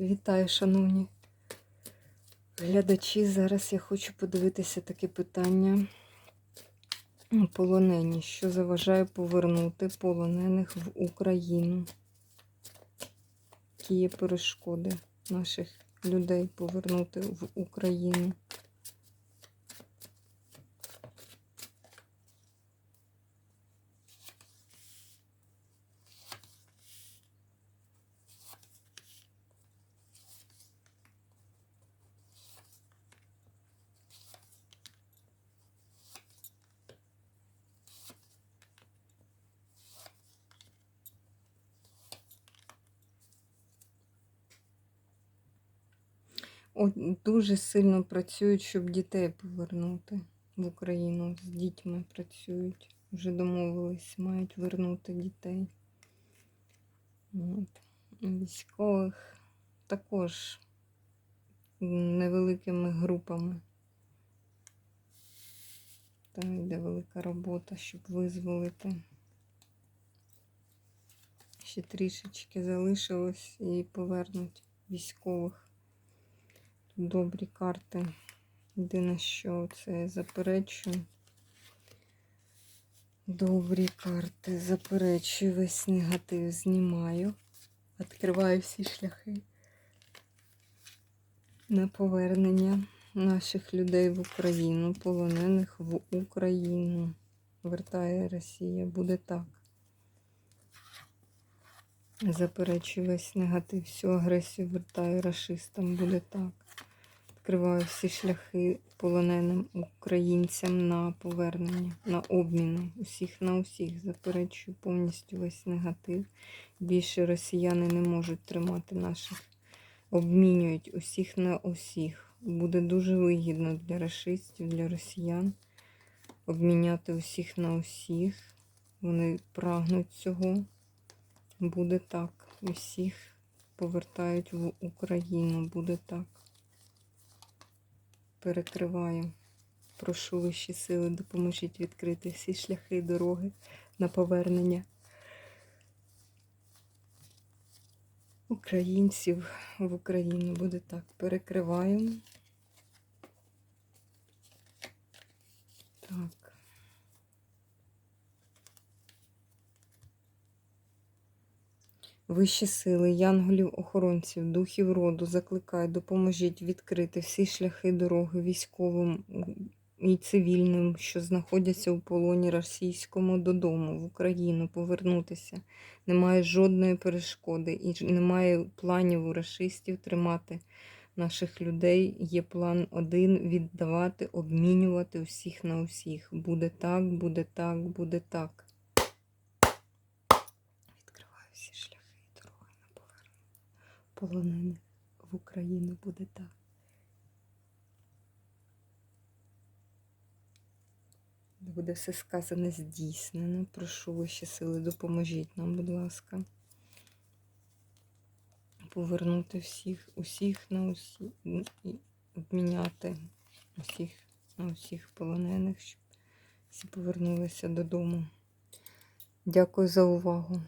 Вітаю, шановні глядачі. Зараз я хочу подивитися таке питання полонені. Що заважає повернути полонених в Україну? Які є перешкоди наших людей повернути в Україну? Дуже сильно працюють, щоб дітей повернути в Україну. З дітьми працюють. Вже домовились, мають вернути дітей. От. Військових також невеликими групами. Там йде велика робота, щоб визволити. Ще трішечки залишилось і повернуть військових добрі карти. Єдине, що це я заперечую. Добрі карти. Заперечую весь негатив, знімаю. Відкриваю всі шляхи на повернення наших людей в Україну, полонених в Україну. Вертає Росія. Буде так. Заперечую весь негатив, всю агресію вертаю расистам. Буде так. Відкриваю всі шляхи полоненим українцям на повернення, на обміну. Усіх на усіх. Заперечую повністю весь негатив. Більше росіяни не можуть тримати наших. Обмінюють усіх на усіх. Буде дуже вигідно для расистів, для росіян обміняти усіх на усіх. Вони прагнуть цього. Буде так. Усіх повертають в Україну. Буде так. Перекриваю. Прошу вищі сили, допоможіть відкрити всі шляхи і дороги на повернення українців в Україну. Буде так. Перекриваємо. Так. Вищі сили, янголів, охоронців, духів роду, закликаю, допоможіть відкрити всі шляхи дороги військовим і цивільним, що знаходяться у полоні російському додому, в Україну, повернутися. Немає жодної перешкоди і немає планів у расистів тримати наших людей. Є план один віддавати, обмінювати усіх на усіх. Буде так, буде так, буде так. Відкриваю всі шляхи і дороги на повернення полонених в Україну. Буде так. Буде все сказане здійснено. Прошу вищі сили, допоможіть нам, будь ласка. Повернути всіх, усіх на усі, і обміняти усіх на усіх полонених, щоб всі повернулися додому. Дякую за увагу.